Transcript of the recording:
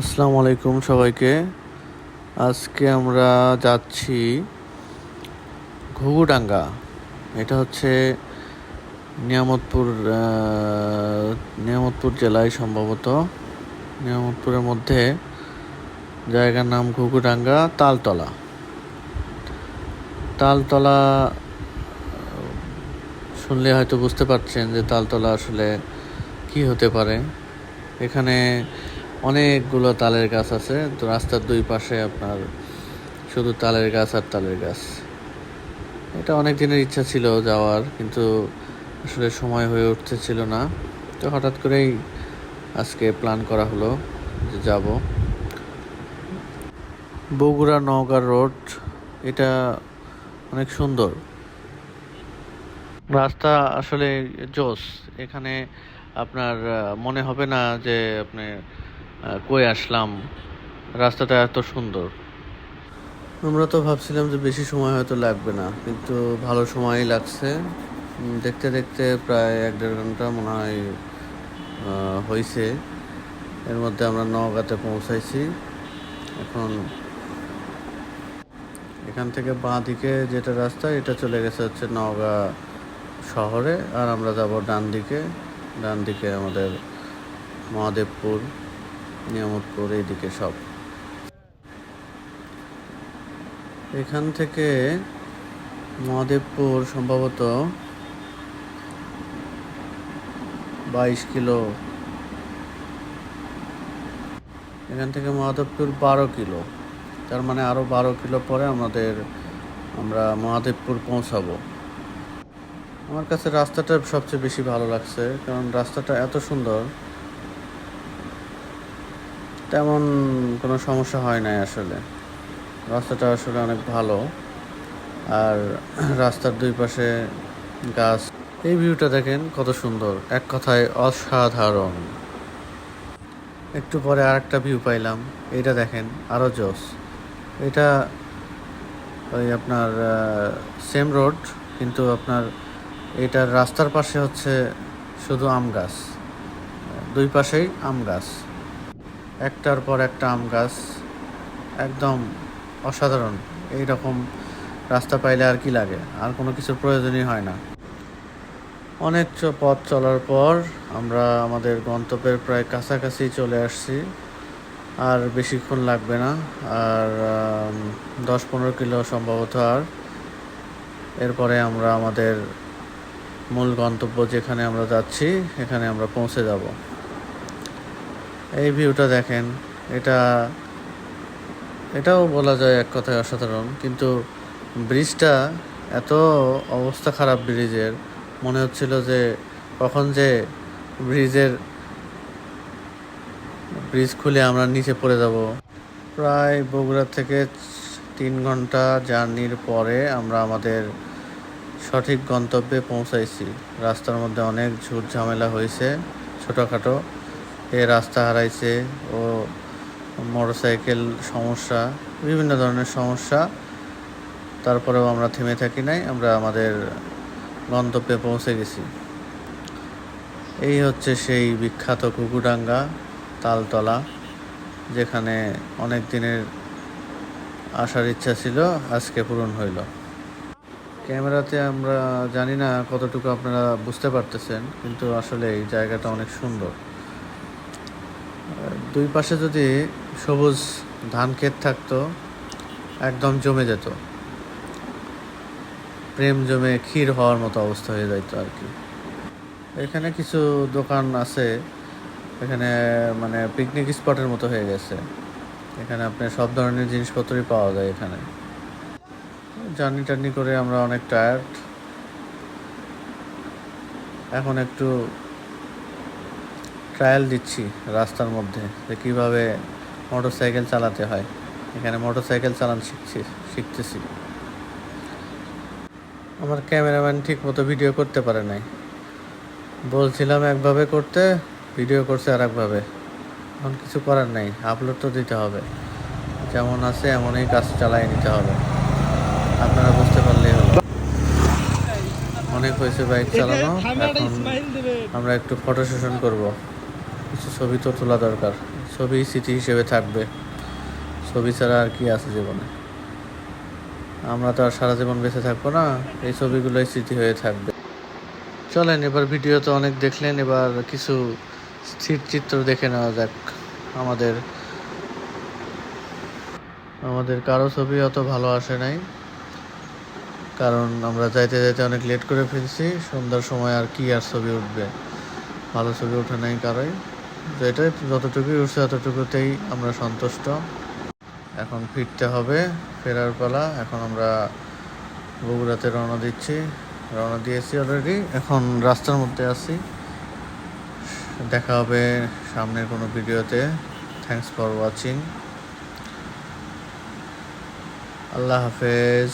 আসসালামু আলাইকুম সবাইকে। আজকে আমরা যাচ্ছি ঘুঘুডাঙ্গা। এটা হচ্ছে নিয়ামতপুর নিয়ামতপুর জেলায় সম্ভবত। নিয়ামতপুরের মধ্যে জায়গার নাম ঘুঘুডাঙ্গা, তালতলা। তালতলা শুনলে হয়তো বুঝতে পারছেন যে তালতলা আসলে কি হতে পারে। এখানে অনেকগুলো তালের গাছ আছে। তো রাস্তার দুই পাশে আপনার শুধু তালের গাছ আর তালের গাছ। এটা অনেক দিনের ইচ্ছা ছিল যাওয়ার, কিন্তু আসলে সময় হয়ে উঠতেছিল না। তো হঠাৎ করেই আজকে প্ল্যান করা হলো যে যাব। বগুড়া নওগাঁ রোড, এটা অনেক সুন্দর। রাস্তা আসলে জোস। এখানে আপনার মনে হবে না যে আপনি কই আসলাম? রাস্তাটা এত সুন্দর। আমরা তো ভাবছিলাম যে বেশি সময় হয়তো লাগবে না, কিন্তু ভালো সময়ই লাগছে। দেখতে দেখতে প্রায় এক দেড় ঘণ্টা মনে হয় হয়েছে এর মধ্যে আমরা নওগাঁতে পৌঁছাইছি। এখন এখান থেকে বাঁ দিকে যেটা রাস্তা, এটা চলে গেছে হচ্ছে নওগাঁ শহরে, আর আমরা যাব ডান দিকে। ডান দিকে আমাদের মহাদেবপুর। নিয়ামতপুর এইদিকে সব। এখান থেকে মহাদেবপুর সম্ভবত বাইশ কিলো। এখান থেকে মহাদেবপুর বারো কিলো। তার মানে আরও বারো কিলো পরে আমাদের আমরা মহাদেবপুর পৌঁছাবো। আমার কাছে রাস্তাটা সবচেয়ে বেশি ভালো লাগছে, কারণ রাস্তাটা এত সুন্দর। তেমন কোনো সমস্যা হয় নাই আসলে। রাস্তাটা আসলে অনেক ভালো। আর রাস্তার দুই পাশে গাছ। এই ভিউটা দেখেন কত সুন্দর। এক কথায় অসাধারণ। একটু পরে আর একটা ভিউ পাইলাম। এটা দেখেন আরও জোস। এটা ওই আপনার সেম রোড কিন্তু আপনার এটার রাস্তার পাশে হচ্ছে শুধু আম গাছ। দুই পাশেই আম গাছ। একটার পর একটা আম গাছ। একদম অসাধারণ। এই রকম রাস্তা পাইলে আর কি লাগে? আর কোনো কিছুর প্রয়োজনই হয় না। অনেক পথ চলার পর আমরা আমাদের গন্তব্যের প্রায় কাছাকাছি চলে আসছি। আর বেশিক্ষণ লাগবে না। আর দশ পনেরো কিলো সম্ভবত আর। এরপরে আমরা আমাদের মূল গন্তব্য যেখানে আমরা যাচ্ছি, এখানে আমরা পৌঁছে যাব। এই ভিউটা দেখেন, এটা, এটাও বলা যায় এক কথায় অসাধারণ, কিন্তু ব্রিজটা এত অবস্থা খারাপ ব্রিজের, মনে হচ্ছিল যে কখন যে ব্রিজের, ব্রিজ খুলে আমরা নিচে পড়ে যাব। প্রায় বগুড়া থেকে তিন ঘণ্টা জার্নির পরে আমরা আমাদের সঠিক গন্তব্যে পৌঁছাইছি। রাস্তার মধ্যে অনেক ঝুট ঝামেলা হয়েছে ছোটোখাটো। এ রাস্তা হারাইছে ও মোটরসাইকেল সমস্যা, বিভিন্ন ধরনের সমস্যা। তারপরেও আমরা থেমে থাকি নাই, আমরা আমাদের গন্তব্যে পৌঁছে গেছি। এই হচ্ছে সেই বিখ্যাত কুকুডাঙ্গা তালতলা, যেখানে অনেক দিনের আসার ইচ্ছা ছিল, আজকে পূরণ হইল। ক্যামেরাতে আমরা জানি না কতটুকু আপনারা বুঝতে পারতেছেন, কিন্তু আসলে এই জায়গাটা অনেক সুন্দর। দুই পাশে যদি সবুজ ধান ক্ষেত থাকতো, একদম জমে যেত। প্রেম জমে ক্ষীর হওয়ার মতো অবস্থা হয়ে যাইতো আর কি। এখানে কিছু দোকান আছে, এখানে মানে পিকনিক স্পটের মতো হয়ে গেছে। এখানে আপনার সব ধরনের জিনিসপত্রই পাওয়া যায় এখানে। জার্নি টার্নি করে আমরা অনেক টায়ার্ড এখন একটু ট্রায়াল দিচ্ছি রাস্তার মধ্যে যে কীভাবে মোটর সাইকেল চালাতে হয়। এখানে মোটর সাইকেল চালান শিখছি, শিখতেছি। আমার ক্যামেরাম্যান ঠিক মতো ভিডিও করতে পারে নাই। বলছিলাম একভাবে করতে ভিডিও করছে আর একভাবে এখন কিছু করার নাই আপলোড তো দিতে হবে। যেমন আছে এমনই কাজ চালাই নিতে হবে। আপনারা বুঝতে পারলেই হলো। অনেক হয়েছে বাইক চালানো, এখন আমরা একটু ফটো সেশন করব। কিছু ছবি তো তোলা দরকার। ছবি স্মৃতি হিসেবে থাকবে। ছবি ছাড়া আর কি আছে জীবনে? আমরা তো আর সারা জীবন বেঁচে থাকব না। এই ছবিগুলোই স্মৃতি হয়ে থাকবে। চলেন, এবার ভিডিও তো অনেক দেখলেন, এবার কিছু স্থির চিত্র দেখে নেওয়া যাক আমাদের। আমাদের কারও ছবি অত ভালো আসে নাই। কারণ আমরা যাইতে যাইতে অনেক লেট করে ফেলছি। সন্ধ্যার সময় আর কি আর ছবি উঠবে? ভালো ছবি ওঠে নাই কারোই। যেটা যতটুকুই উঠছে ততটুকুতেই আমরা সন্তুষ্ট। এখন ফিরতে হবে, ফেরার পালা। এখন আমরা বগুড়াতে রওনা দিচ্ছি। রওনা দিয়েছি অলরেডি এখন রাস্তার মধ্যে আছি। দেখা হবে সামনের কোনো ভিডিওতে। থ্যাংকস ফর ওয়াচিং আল্লাহ হাফেজ।